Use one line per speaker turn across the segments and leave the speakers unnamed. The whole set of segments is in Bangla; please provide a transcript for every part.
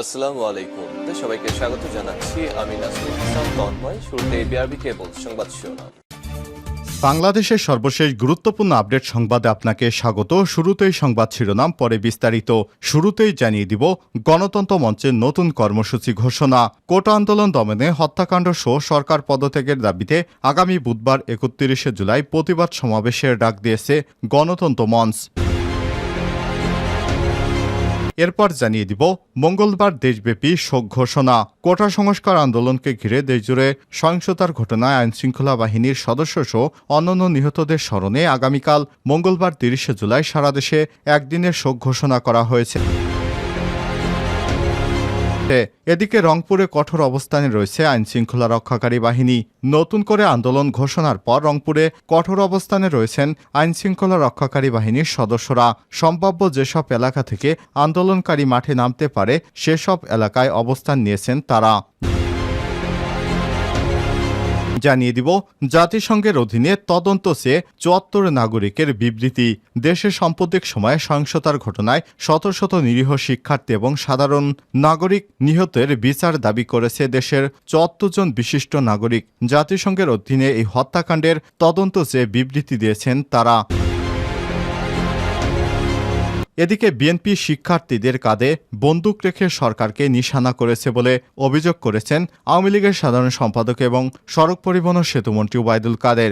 আসসালামু আলাইকুম সবাইকে স্বাগত জানাচ্ছি আমি হাসান তন্ময় শুরুতে বিআরবি কেবল সংবাদ শিরোনাম
বাংলাদেশের সর্বশেষ গুরুত্বপূর্ণ আপডেট সংবাদে আপনাকে স্বাগত শুরুতেই সংবাদ শিরোনাম পরে বিস্তারিত শুরুতেই জানিয়ে দিব গণতন্ত্র মঞ্চের নতুন কর্মসূচি ঘোষণা কোটা আন্দোলন দমনে হত্যাকাণ্ড সহ সরকার পদত্যাগের দাবিতে আগামী বুধবার একত্রিশে জুলাই প্রতিবাদ সমাবেশের ডাক দিয়েছে গণতন্ত্র মঞ্চ এরপর জানিয়ে দিব মঙ্গলবার দেশব্যাপী শোক ঘোষণা কোটা সংস্কার আন্দোলনকে ঘিরে দেশজুড়ে সহিংসতার ঘটনায় আইনশৃঙ্খলা বাহিনীর সদস্যসহ অন্যান্য নিহতদের স্মরণে আগামীকাল মঙ্গলবার তিরিশে জুলাই সারা দেশে একদিনের শোক ঘোষণা করা হয়েছে উঠেছে এদিকে রংপুরে কঠোর অবস্থানে রয়েছে আইন শৃঙ্খলা রক্ষাকারী বাহিনী নতুন করে আন্দোলন ঘোষণার পর রংপুরে কঠোর অবস্থানে রয়েছেন আইন শৃঙ্খলা রক্ষাকারী বাহিনীর সদস্যরা সম্ভাব্য যেসব এলাকা থেকে আন্দোলনকারী মাঠে নামতে পারে সেসব এলাকায় অবস্থান নিয়েছেন তারা জানিয়ে দিব জাতিসংঘের অধীনে তদন্ত চেয়ে চুয়াত্তর নাগরিকের বিবৃতি দেশে সাম্প্রতিক সময়ে সহিংসতার ঘটনায় শত শত নিরীহ শিক্ষার্থী এবং সাধারণ নাগরিক নিহতের বিচার দাবি করেছে দেশের চুয়াত্তর জন বিশিষ্ট নাগরিক জাতিসংঘের অধীনে এই হত্যাকাণ্ডের তদন্ত চেয়ে বিবৃতি দিয়েছেন তারা এদিকে বিএনপি শিক্ষার্থীদের কাঁধে বন্দুক রেখে সরকারকে নিশানা করেছে বলে অভিযোগ করেছেন আওয়ামী লীগের সাধারণ সম্পাদক এবং সড়ক পরিবহন সেতুমন্ত্রী ওবায়দুল কাদের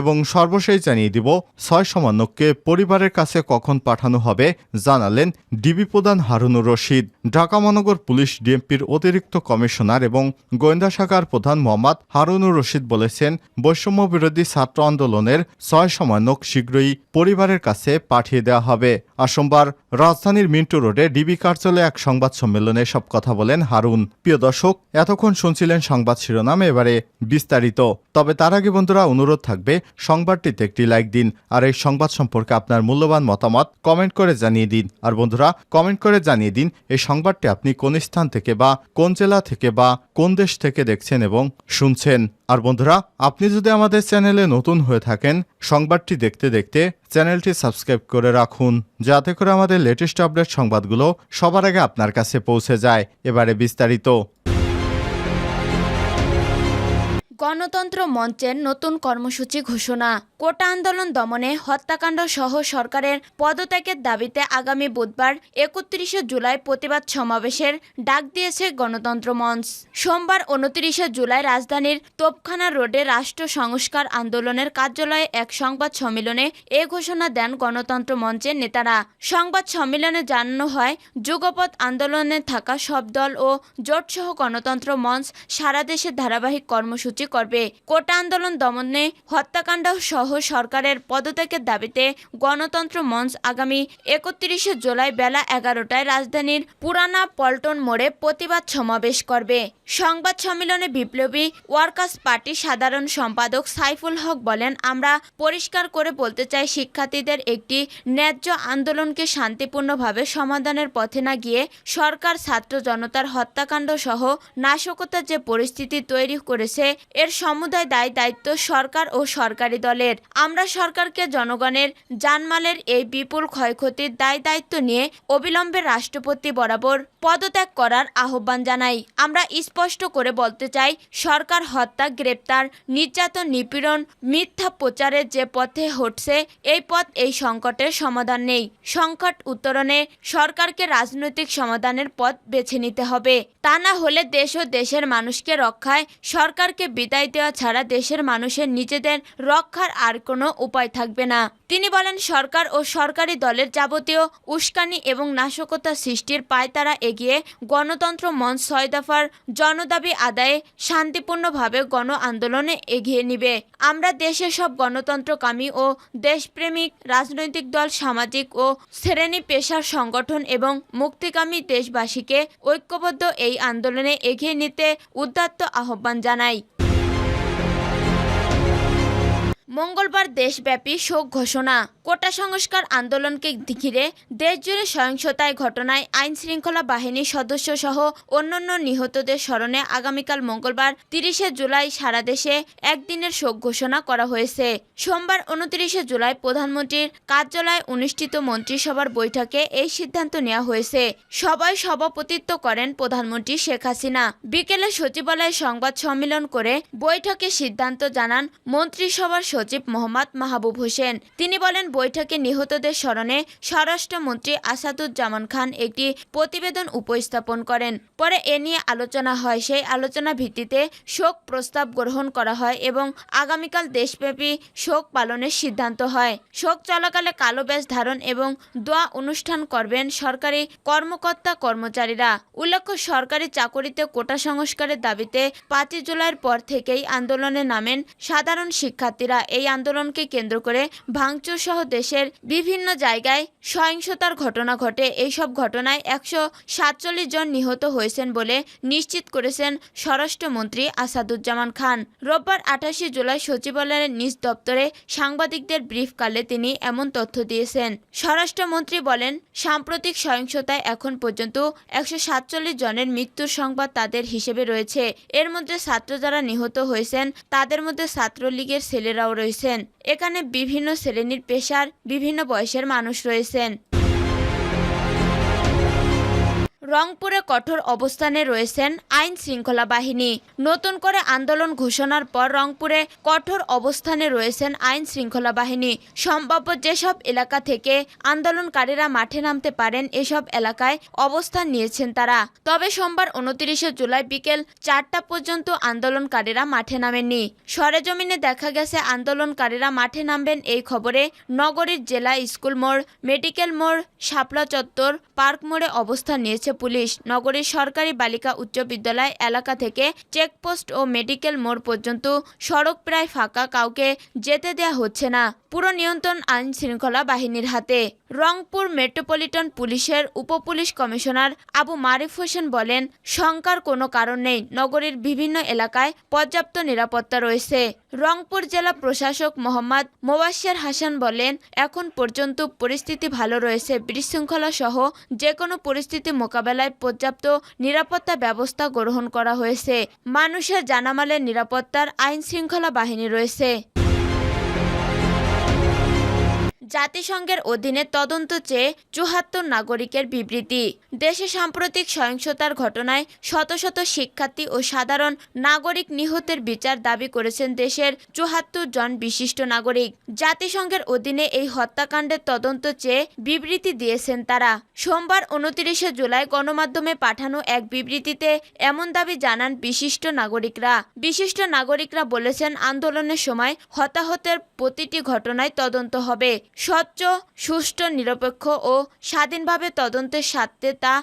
এবং সর্বশেষ জানিয়ে দিব ছয় সমানককে পরিবারের কাছে কখন পাঠানো হবে জানালেন ডিবি প্রধান হারুনুর রশিদ ঢাকা মহানগর পুলিশ ডিএমপির অতিরিক্ত কমিশনার এবং গোয়েন্দা শাখার প্রধান মোহাম্মদ হারুনুর রশিদ বলেছেন বৈষম্য বিরোধী ছাত্র আন্দোলনের ছয় সমানক শীঘ্রই পরিবারের কাছে পাঠিয়ে দেওয়া হবে আসোমবার রাজধানীর মিন্টু রোডে ডিবি কার্যালয়ে এক সংবাদ সম্মেলনে সব কথা বলেন হারুন প্রিয় দর্শক এতক্ষণ শুনছিলেন সংবাদ শিরোনাম এবারে বিস্তারিত তবে তার আগে বন্ধুরা অনুরোধ থাকবে সংবাদটিতে একটি লাইক দিন আর এই সংবাদ সম্পর্কে আপনার মূল্যবান মতামত কমেন্ট করে জানিয়ে দিন আর বন্ধুরা কমেন্ট করে জানিয়ে দিন এই সংবাদটি আপনি কোন স্থান থেকে বা কোন জেলা থেকে বা কোন দেশ থেকে দেখছেন এবং শুনছেন আর বন্ধুরা আপনি যদি আমাদের চ্যানেলে নতুন হয়ে থাকেন সংবাদটি দেখতে দেখতে চ্যানেলটি সাবস্ক্রাইব করে রাখুন যাতে করে আমাদের লেটেস্ট আপডেট সংবাদগুলো সবার আগে আপনার কাছে পৌঁছে যায় এবারে বিস্তারিত
গণতন্ত্র মঞ্চের নতুন কর্মসূচি ঘোষণা কোটা আন্দোলন দমনে হত্যাকাণ্ড সহ সরকারের পদত্যাগের দাবিতে আগামী বুধবার একত্রিশে জুলাই প্রতিবাদ সমাবেশের ডাক দিয়েছে গণতন্ত্র মঞ্চ সোমবার উনত্রিশে জুলাই রাজধানীর তোপখানা রোডে রাষ্ট্র সংস্কার আন্দোলনের কার্যালয়ে এক সংবাদ সম্মেলনে এ ঘোষণা দেন গণতন্ত্র মঞ্চের নেতারা সংবাদ সম্মেলনে জানানো হয় যুগপথ আন্দোলনে থাকা সব দল ও জোটসহ গণতন্ত্র মঞ্চ সারা দেশে ধারাবাহিক কর্মসূচি করবে কোটা আন্দোলন দমনে হত্যাকাণ্ড সহ সরকারের পদত্যাগের দাবিতে গণতন্ত্র মঞ্চ আগামী একত্রিশে জুলাই বেলা এগারোটায় রাজধানীর পুরানা পল্টন মোড়ে প্রতিবাদ সমাবেশ করবে সংবাদ সম্মেলনে বিপ্লবী ওয়ার্কার্স পার্টি সাধারণ সম্পাদক সাইফুল হক বলেন আমরা পরিষ্কার করে বলতে চাই শিক্ষার্থীদের একটি ন্যায্য আন্দোলনকে শান্তিপূর্ণভাবে সমাধানের পথে না গিয়ে সরকার ছাত্র জনতার হত্যাকাণ্ড সহ নাশকতার যে পরিস্থিতি তৈরি করেছে এর সমুদায় দায় দায়িত্ব সরকার ও সরকারি দলের আমরা সরকারকে জনগণের জানমালের এই বিপুল ক্ষয়ক্ষতির দায় দায়িত্ব নিয়ে অবিলম্বে রাষ্ট্রপতি বরাবর পদত্যাগ করার আহ্বান জানাই আমরা স্পষ্ট করে বলতে চাই সরকার হত্যা গ্রেপ্তার নির্যাতন নিপীড়ন মিথ্যা প্রচারের যে পথে হটছে এই পথ এই সংকটের সমাধান নেই সংকট উত্তরণে সরকারকে রাজনৈতিক সমাধানের পথ বেছে নিতে হবে তা না হলে দেশ ও দেশের মানুষকে রক্ষায় সরকারকে বিদায় দেওয়া ছাড়া দেশের মানুষের নিজেদের রক্ষার আর কোনো উপায় থাকবে না তিনি বলেন সরকার ও সরকারি দলের যাবতীয় উস্কানি এবং নাশকতা সৃষ্টির পায় তারা এগিয়ে গণতন্ত্র মঞ্চ ছয় দফার জনদাবি আদায়ে শান্তিপূর্ণভাবে গণ আন্দোলনে এগিয়ে নিবে আমরা দেশের সব গণতন্ত্রকামী ও দেশপ্রেমিক রাজনৈতিক দল সামাজিক ও শ্রেণী পেশার সংগঠন এবং মুক্তিকামী দেশবাসীকে ঐক্যবদ্ধ এই আন্দোলনে এগিয়ে নিতে উদ্দাত্ত আহ্বান জানাই মঙ্গলবার দেশব্যাপী শোক ঘোষণা কোটা সংস্কার আন্দোলনকে ঘিরে দেশজুড়ে সহিংসতায় ঘটনায় আইন শৃঙ্খলা বাহিনীর সদস্য সহ অন্যান্য নিহতদের স্মরণে আগামীকাল মঙ্গলবার তিরিশে জুলাই সারা দেশে একদিনের শোক ঘোষণা করা হয়েছে সোমবার উনত্রিশে জুলাই প্রধানমন্ত্রীর কার্যালয়ে অনুষ্ঠিত মন্ত্রিসভার বৈঠকে এই সিদ্ধান্ত নেওয়া হয়েছে সবাই সভাপতিত্ব করেন প্রধানমন্ত্রী শেখ হাসিনা বিকেলে সচিবালয়ে সংবাদ সম্মেলন করে বৈঠকে সিদ্ধান্ত জানান মন্ত্রিসভার সচিব মোহাম্মদ মাহবুব হোসেন তিনি বলেন বৈঠকে নিহতদের স্মরণে স্বরাষ্ট্রমন্ত্রী আসাদুজ্জামান খান একটি প্রতিবেদন উপস্থাপন করেন পরে এ নিয়ে আলোচনা হয় সেই আলোচনা ভিত্তিতে শোক প্রস্তাব গ্রহণ করা হয় এবং আগামীকাল দেশব্যাপী শোক পালনের সিদ্ধান্ত হয় শোক চলাকালে কালো ব্যাস ধারণ এবং দোয়া অনুষ্ঠান করবেন সরকারি কর্মকর্তা কর্মচারীরা উল্লেখ্য সরকারি চাকরিতে কোটা সংস্কারের দাবিতে পাঁচই জুলাইয়ের পর থেকেই আন্দোলনে নামেন সাধারণ শিক্ষার্থীরা এই আন্দোলনকে কেন্দ্র করে ভাঙচুর সহ দেশের বিভিন্ন জায়গায় সহিংসতার ঘটনা ঘটে এইসব ঘটনায় একশো সাতচল্লিশ জন নিহত হয়েছেন বলে নিশ্চিত করেছেন স্বরাষ্ট্রমন্ত্রী আসাদুজ্জামান খান রোববার আঠাশে জুলাই সচিবালয়ের নিজ দপ্তরে সাংবাদিকদের ব্রিফকালে তিনি এমন তথ্য দিয়েছেন স্বরাষ্ট্রমন্ত্রী বলেন সাম্প্রতিক সহিংসতায় এখন পর্যন্ত একশো সাতচল্লিশ জনের মৃত্যুর সংবাদ তাদের হিসেবে রয়েছে এর মধ্যে ছাত্র যারা নিহত হয়েছেন তাদের মধ্যে ছাত্রলীগের ছেলেরাও রয়েছেন এখানে বিভিন্ন শ্রেণীর পেশা পেশার বিভিন্ন বয়সের মানুষ রয়েছেন রংপুরে কঠোর অবস্থানে রয়েছেন আইন শৃঙ্খলা বাহিনী নতুন করে আন্দোলন ঘোষণার পর রংপুরে কঠোর অবস্থানে রয়েছেন আইন শৃঙ্খলা বাহিনী সম্ভাব্য যেসব এলাকা থেকে আন্দোলনকারীরা মাঠে নামতে পারেন এসব এলাকায় অবস্থান নিয়েছেন তারা তবে সোমবার উনত্রিশে জুলাই বিকেল চারটা পর্যন্ত আন্দোলনকারীরা মাঠে নামেননি সরেজমিনে দেখা গেছে আন্দোলনকারীরা মাঠে নামবেন এই খবরে নগরীর জেলা স্কুল মোড় মেডিকেল মোড় শাপলা চত্বর পার্ক মোড়ে অবস্থান নিয়েছে পুলিশ নগরীর সরকারি বালিকা উচ্চ বিদ্যালয় এলাকা থেকে চেকপোস্ট ও মেডিকেল মোড় পর্যন্ত সড়ক প্রায় ফাঁকা কাউকে যেতে দেয়া হচ্ছে না পুরো নিয়ন্ত্রণ আইন শৃঙ্খলা বাহিনীর হাতে রংপুর মেট্রোপলিটন পুলিশের উপপুলিশ কমিশনার আবু মারিফ হোসেন বলেন শঙ্কার কোনো কারণ নেই নগরীর বিভিন্ন এলাকায় পর্যাপ্ত নিরাপত্তা রয়েছে রংপুর জেলা প্রশাসক মোহাম্মদ মোবাশ্বের হাসান বলেন এখন পর্যন্ত পরিস্থিতি ভালো রয়েছে বিশৃঙ্খলা সহ যে কোনো পরিস্থিতি মোকাবেলায় পর্যাপ্ত নিরাপত্তা ব্যবস্থা গ্রহণ করা হয়েছে মানুষের জানামালের নিরাপত্তার আইন শৃঙ্খলা বাহিনী রয়েছে জাতিসংঘের অধীনে তদন্ত চেয়ে চুহাত্তর নাগরিকের বিবৃতি দেশে সাম্প্রতিক সহিংসতার ঘটনায় শত শত শিক্ষার্থী ও সাধারণ নাগরিক নিহতের বিচার দাবি করেছেন দেশের চুহাত্তর জন বিশিষ্ট নাগরিক জাতিসংঘের অধীনে এই হত্যাকাণ্ডের তদন্ত চেয়ে বিবৃতি দিয়েছেন তারা সোমবার উনত্রিশে জুলাই গণমাধ্যমে পাঠানো এক বিবৃতিতে এমন দাবি জানান বিশিষ্ট নাগরিকরা বিশিষ্ট নাগরিকরা বলেছেন আন্দোলনের সময় হতাহতের প্রতিটি ঘটনায় তদন্ত হবে স্বচ্ছ সুষ্ঠু নিরপেক্ষ ও স্বাধীনভাবে তদন্তের স্বার্থে তা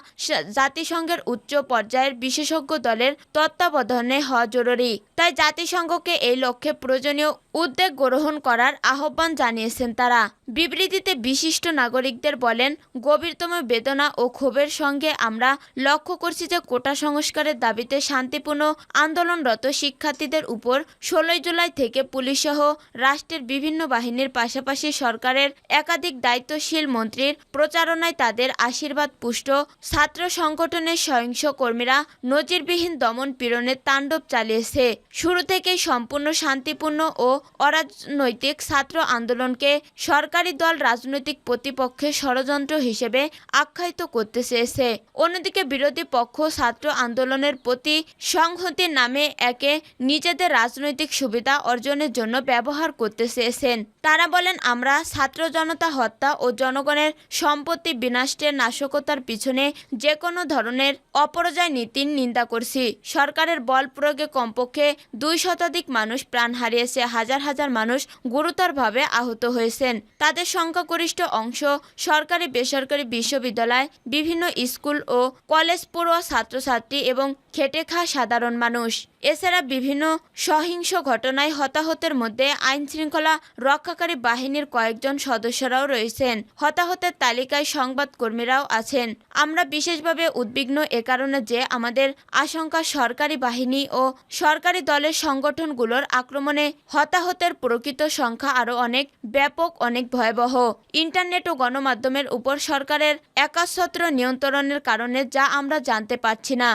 জাতিসংঘের উচ্চ পর্যায়ের বিশেষজ্ঞ দলের তত্ত্বাবধানে হওয়া জরুরি তাই জাতিসংঘকে এই লক্ষ্যে প্রয়োজনীয় উদ্যোগ গ্রহণ করার আহ্বান জানিয়েছেন তারা বিবৃতিতে বিশিষ্ট নাগরিকদের বলেন গভীরতম বেদনা ও ক্ষোভের সঙ্গে আমরা লক্ষ্য করছি যে কোটা সংস্কারের দাবিতে শান্তিপূর্ণ আন্দোলনরত শিক্ষার্থীদের উপর ষোলোই জুলাই থেকে পুলিশসহ রাষ্ট্রের বিভিন্ন বাহিনীর পাশাপাশি সরকারের কেন্দ্রের একাধিক দায়িত্বশীল মন্ত্রীর প্রচারণায় তাদের আশীর্বাদ পুষ্ট ছাত্র সংগঠনের সহিংস কর্মীরা নজিরবিহীন দমন পীড়নে তাণ্ডব চালিয়েছে শুরু থেকে সম্পূর্ণ শান্তিপূর্ণ ও অরাজনৈতিক ছাত্র আন্দোলনকে সরকারি দল রাজনৈতিক প্রতিপক্ষের ষড়যন্ত্র হিসেবে আখ্যায়িত করতে চেয়েছে অন্যদিকে বিরোধী পক্ষ ছাত্র আন্দোলনের প্রতি সংহতির নামে একে নিজেদের রাজনৈতিক সুবিধা অর্জনের জন্য ব্যবহার করতে চেয়েছেন তারা বলেন আমরা ছাত্র ছাত্র জনতা হত্যা ও জনগণের সম্পত্তি বিনাষ্টের নাশকতার পিছনে যে কোনো ধরনের অপরাজয় নীতির নিন্দা করছি সরকারের বল প্রয়োগে কমপক্ষে দুই শতাধিক মানুষ প্রাণ হারিয়েছে হাজার হাজার মানুষ গুরুতরভাবে আহত হয়েছেন তাদের সংখ্যাগরিষ্ঠ অংশ সরকারি বেসরকারি বিশ্ববিদ্যালয় বিভিন্ন স্কুল ও কলেজ পড়ুয়া ছাত্রছাত্রী এবং খেটে খা সাধারণ মানুষ এছাড়া বিভিন্ন সহিংস ঘটনায় হতাহতের মধ্যে আইন শৃঙ্খলা রক্ষাকারী বাহিনীর কয়েকজন সদস্যরাও রয়েছেন হতাহতের তালিকায় সংবাদকর্মীরাও আছেন আমরা বিশেষভাবে উদ্বিগ্ন এ কারণে যে আমাদের আশঙ্কা সরকারি বাহিনী ও সরকারি দলের সংগঠনগুলোর আক্রমণে হতাহতের প্রকৃত সংখ্যা আরও অনেক ব্যাপক অনেক ভয়াবহ ইন্টারনেট ও গণমাধ্যমের উপর সরকারের একাচ্ছত্র নিয়ন্ত্রণের কারণে যা আমরা জানতে পারছি না